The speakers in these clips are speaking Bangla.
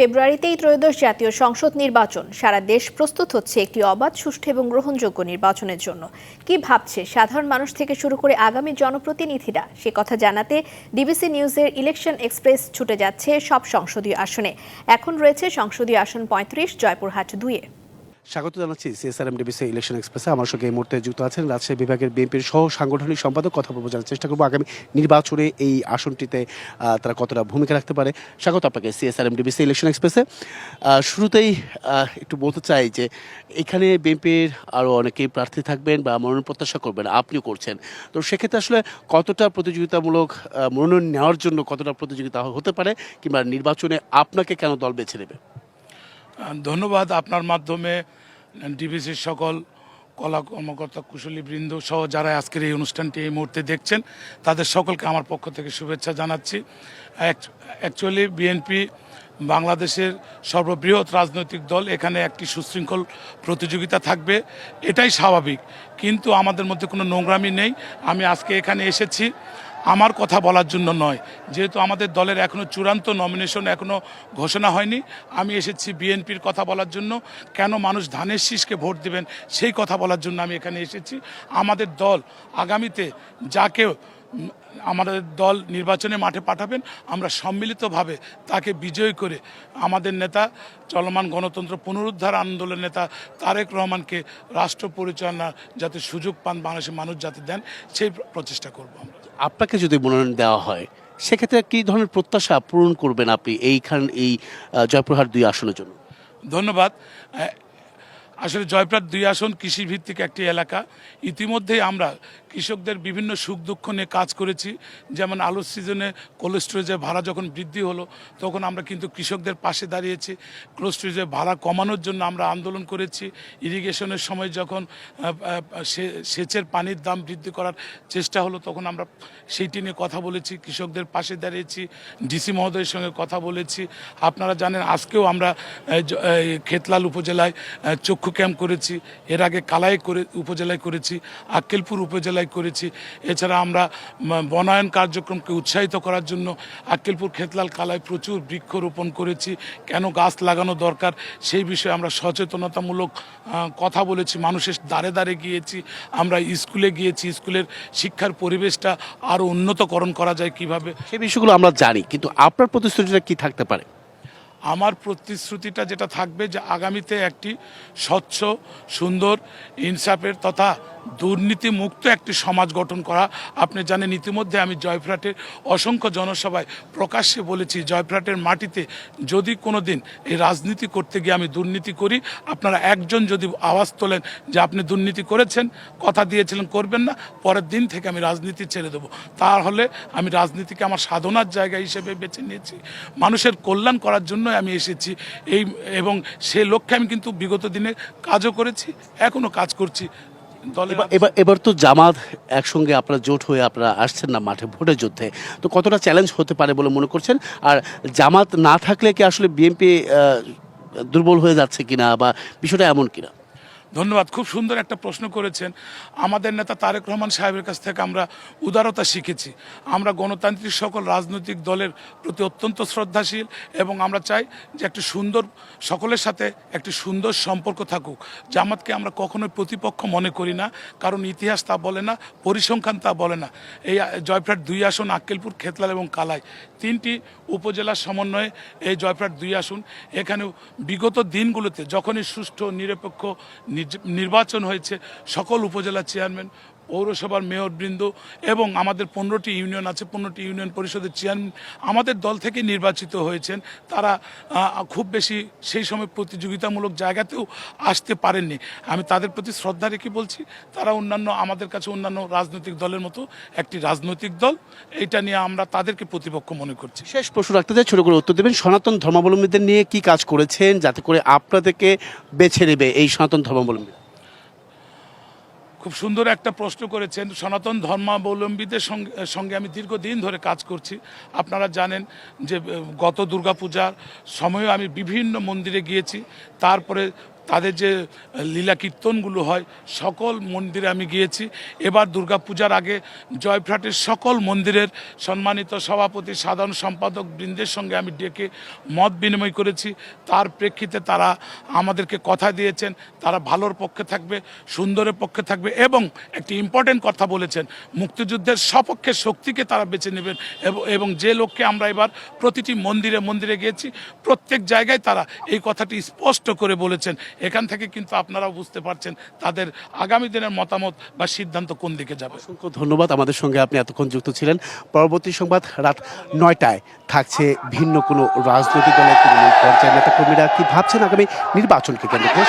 ফেব্রুয়ারিতেই ত্রয়োদশ জাতীয় সংসদ নির্বাচন। সারা দেশ প্রস্তুত হচ্ছে একটি অবাধ, সুষ্ঠু এবং গ্রহণযোগ্য নির্বাচনের জন্য। কি ভাবছে সাধারণ মানুষ থেকে শুরু করে আগামী জনপ্রতিনিধিরা? সে কথা জানাতে ডিবিসি নিউজের ইলেকশন এক্সপ্রেস ছুটে যাচ্ছে সব সংসদীয় আসনে। এখন রয়েছে সংসদীয় আসন পঁয়ত্রিশ, জয়পুরহাট দুইয়ে। স্বাগত জানাচ্ছি সিএসআরএম ডিবিসি ইলেকশন এক্সপ্রেসে। আমার সঙ্গে এই মুহূর্তে যুক্ত আছেন রাজশাহী বিভাগের বিএনপির সহ সাংগঠনিক সম্পাদক। কথা বলব, জানার চেষ্টা করব আগামী নির্বাচনে এই আসনটিতে তারা কতটা ভূমিকা রাখতে পারে। স্বাগত আপনাকে সিএসআরএম ডিবিসি ইলেকশন এক্সপ্রেসে। শুরুতেই একটু বলতে চাই যে, এখানে বিএনপির আরও অনেকেই প্রার্থী থাকবেন বা মনোনয়ন প্রত্যাশা করবেন, আপনিও করছেন। তো সেক্ষেত্রে আসলে কতটা প্রতিযোগিতামূলক মনোনয়ন নেওয়ার জন্য কতটা প্রতিযোগিতা হতে পারে কিংবা নির্বাচনে আপনাকে কেন দল বেছে নেবে? ধন্যবাদ আপনার মাধ্যমে, ডিবিসির সকল কলা কর্মকর্তা কুশলী বৃন্দ সহ যারা আজকের এই অনুষ্ঠানটি এই মুহূর্তে দেখছেন, তাদের সকলকে আমার পক্ষ থেকে শুভেচ্ছা জানাচ্ছি। অ্যাকচুয়ালি বিএনপি বাংলাদেশের সর্ববৃহৎ রাজনৈতিক দল, এখানে একটি সুশৃঙ্খল প্রতিযোগিতা থাকবে, এটাই স্বাভাবিক। কিন্তু আমাদের মধ্যে কোনো নোংরামি নেই। আমি আজকে এখানে এসেছি। আমার কথা বলার জন্য নয়। যেহেতু আমাদের দলের এখনও চূড়ান্ত নমিনেশন এখনও ঘোষণা হয়নি, আমি এসেছি বিএনপির কথা বলার জন্য। কেন মানুষ ধানের শীষকে ভোট দেবেন সেই কথা বলার জন্য আমি এখানে এসেছি। আমাদের দল আগামীতে যাকে আমাদের দল নির্বাচনে মাঠে পাঠাবেন আমরা সম্মিলিতভাবে তাকে বিজয় করে আমাদের নেতা চলমান গণতন্ত্র পুনরুদ্ধার আন্দোলনের নেতা তারেক রহমানকে রাষ্ট্র পরিচালনা যাতে সুযোগ পান বাংলাদেশের মানুষ যাতে দেন সেই প্রচেষ্টা করব আমরা। আপনাকে যদি মনোনয়ন দেওয়া হয় সেক্ষেত্রে কী ধরনের প্রত্যাশা পূরণ করবেন আপনি এইখান এই জয়প্রহার দুই আসনের জন্য? ধন্যবাদ। আসলে জয়প্রাট দুই আসন কৃষি ভিত্তিক একটি এলাকা। ইতিমধ্যেই আমরা কৃষকদের বিভিন্ন সুখ দুঃখ নিয়ে কাজ করেছি। যেমন আলুর সিজনে কোল্ড ভাড়া যখন বৃদ্ধি হলো, তখন আমরা কিন্তু কৃষকদের পাশে দাঁড়িয়েছি। কোল্ড স্টোরেজের ভাড়া কমানোর জন্য আমরা আন্দোলন করেছি। ইরিগেশনের সময় যখন সেচের পানির দাম বৃদ্ধি করার চেষ্টা হলো, তখন আমরা সেইটি নিয়ে কথা বলেছি, কৃষকদের পাশে দাঁড়িয়েছি, ডিসি মহোদয়ের সঙ্গে কথা বলেছি। আপনারা জানেন, আজকেও আমরা খেতলাল উপজেলায় চক্ষু ক্যাম্প করেছি। এর আগে কালাই করে, উপজেলায় করেছি, আক্কেলপুর উপজেলায় করেছি। এছাড়া আমরা বনায়ন কার্যক্রমকে উৎসাহিত করার জন্য আক্কেলপুর খেতলাল কালায় প্রচুর বৃক্ষরোপণ করেছি। কেন গাছ লাগানো দরকার সেই বিষয়ে আমরা সচেতনতামূলক কথা বলেছি। মানুষের দ্বারে দ্বারে গিয়েছি। আমরা স্কুলে গিয়েছি। স্কুলের শিক্ষার পরিবেশটা আরও উন্নতকরণ করা যায় কীভাবে। সেই বিষয়গুলো আমরা জানি কিন্তু আপনার প্রতিশ্রুতিটা কি থাকতে পারে? আমার প্রতিশ্রুতিটা যেটা থাকবে যে আগামীতে একটি স্বচ্ছ সুন্দর ইনসাফের তথা দুর্নীতি মুক্ত একটি সমাজ গঠন করা। আপনি জানেন, ইতিমধ্যে আমি জয়ফ্রাটের অসংখ্য জনসভায় প্রকাশ্যে বলেছি জয়ফ্রাটের মাটিতে যদি কোনো দিন এই রাজনীতি করতে গিয়ে আমি দুর্নীতি করি, আপনারা একজন যদি আওয়াজ তোলেন যে আপনি দুর্নীতি করেছেন, কথা দিয়েছিলেন, করবেন না, পরের দিন থেকে আমি রাজনীতি ছেড়ে দেবো। তাহলে আমি রাজনীতিকে আমার সাধনার জায়গা হিসেবে বেছে নিয়েছি। মানুষের কল্যাণ করার জন্য আমি এসেছি। এই, এবং সে লক্ষ্যে আমি কিন্তু বিগত দিনে কাজও করেছি এখনও কাজ করছি। এবার এবার তো জামাত একসঙ্গে আপনারা জোট হয়ে আপনারা আসছেন না মাঠে ভোটের যুদ্ধে। তো কতটা চ্যালেঞ্জ হতে পারে বলে মনে করছেন? আর জামাত না থাকলে কি আসলে বিএনপি দুর্বল হয়ে যাচ্ছে কিনা বা বিষয়টা এমন কিনা? ধন্যবাদ। খুব সুন্দর একটা প্রশ্ন করেছেন। আমাদের নেতা তারেক রহমান সাহেবের কাছ থেকে আমরা উদারতা শিখেছি। আমরা গণতান্ত্রিক সকল রাজনৈতিক দলের প্রতি অত্যন্ত শ্রদ্ধাশীল এবং আমরা চাই যে একটি সুন্দর সকলের সাথে একটি সুন্দর সম্পর্ক থাকুক। জামাতকে আমরা কখনোই প্রতিপক্ষ মনে করি না, কারণ ইতিহাস তা বলে না, পরিসংখ্যান তা বলে না। এই জয়প্রাট দুই আসন, আক্কেলপুর, খেতলাল এবং কালাই। তিনটি উপজেলার সমন্বয়ে এই জয়প্রাট দুই আসন। এখানে বিগত দিনগুলোতে যখনই সুষ্ঠু, নিরপেক্ষ নির্বাচন হয়েছে সকল উপজেলা চেয়ারম্যান পৌরসভার মেয়রবৃন্দ এবং আমাদের পনেরোটি ইউনিয়ন আছে, পনেরোটি ইউনিয়ন পরিষদের চেয়ারম্যান আমাদের দল থেকে নির্বাচিত হয়েছেন। তারা খুব বেশি সেই সময় প্রতিযোগিতামূলক জায়গাতেও আসতে পারেননি। আমি তাদের প্রতি শ্রদ্ধা রেখে বলছি, তারা অন্যান্য, আমাদের কাছে অন্যান্য রাজনৈতিক দলের মতো একটি রাজনৈতিক দল। এটা নিয়ে আমরা তাদেরকে প্রতিপক্ষ মনে করছি। শেষ প্রশ্ন রাখতে চাই, ছোট করে উত্তর দেবেন। সনাতন ধর্মাবলম্বীদের নিয়ে কি কাজ করেছেন যাতে করে আপনাদেরকে বেছে নেবে এই সনাতন ধর্মাবলম্বী খুব সুন্দর একটা প্রশ্ন করেছেন। সনাতন ধর্মাবলম্বীদের সঙ্গে সঙ্গে আমি দীর্ঘদিন ধরে কাজ করছি। আপনারা জানেন যে, গত দুর্গাপূজার সময়ও আমি বিভিন্ন মন্দিরে গিয়েছি। তারপরে তাদের যে লীলা কীর্তনগুলো হয়, সকল মন্দিরে আমি গিয়েছি। এবার দুর্গাপূজার আগে জয়ফ্রাটের সকল মন্দিরের সম্মানিত সভাপতি, সাধারণ সম্পাদক বৃন্দের সঙ্গে আমি ডেকে মত বিনিময় করেছি। তার প্রেক্ষিতে তারা আমাদেরকে কথা দিয়েছেন, তারা ভালোর পক্ষে থাকবে, সুন্দরের পক্ষে থাকবে এবং একটি ইম্পর্টেন্ট কথা বলেছেন, মুক্তিযুদ্ধের সপক্ষে শক্তিকে তারা বেছে নেবেন এবং- এবং যে লোককে আমরা এবার প্রতিটি মন্দিরে মন্দিরে গিয়েছি, প্রত্যেক জায়গায় তারা এই কথাটি স্পষ্ট করে বলেছেন। এখান থেকে কিন্তু আপনারাও বুঝতে পারছেন তাদের আগামী দিনের মতামত বা সিদ্ধান্ত কোন দিকে যাবে। অসংখ্য ধন্যবাদ। আমাদের সঙ্গে আপনি এতক্ষণ যুক্ত ছিলেন। পরবর্তী সংবাদ রাত নয়টায় থাকছে ভিন্ন কোনো রাজনৈতিক দলের তৃণমূল পর্যায়ের নেতাকর্মীরা কি ভাবছেন আগামী নির্বাচনকে কেন্দ্র করে?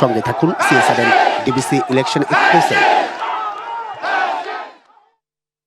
সঙ্গে থাকুন। সিএসআর ডিবিসি ইলেকশন এক্সপ্রেসে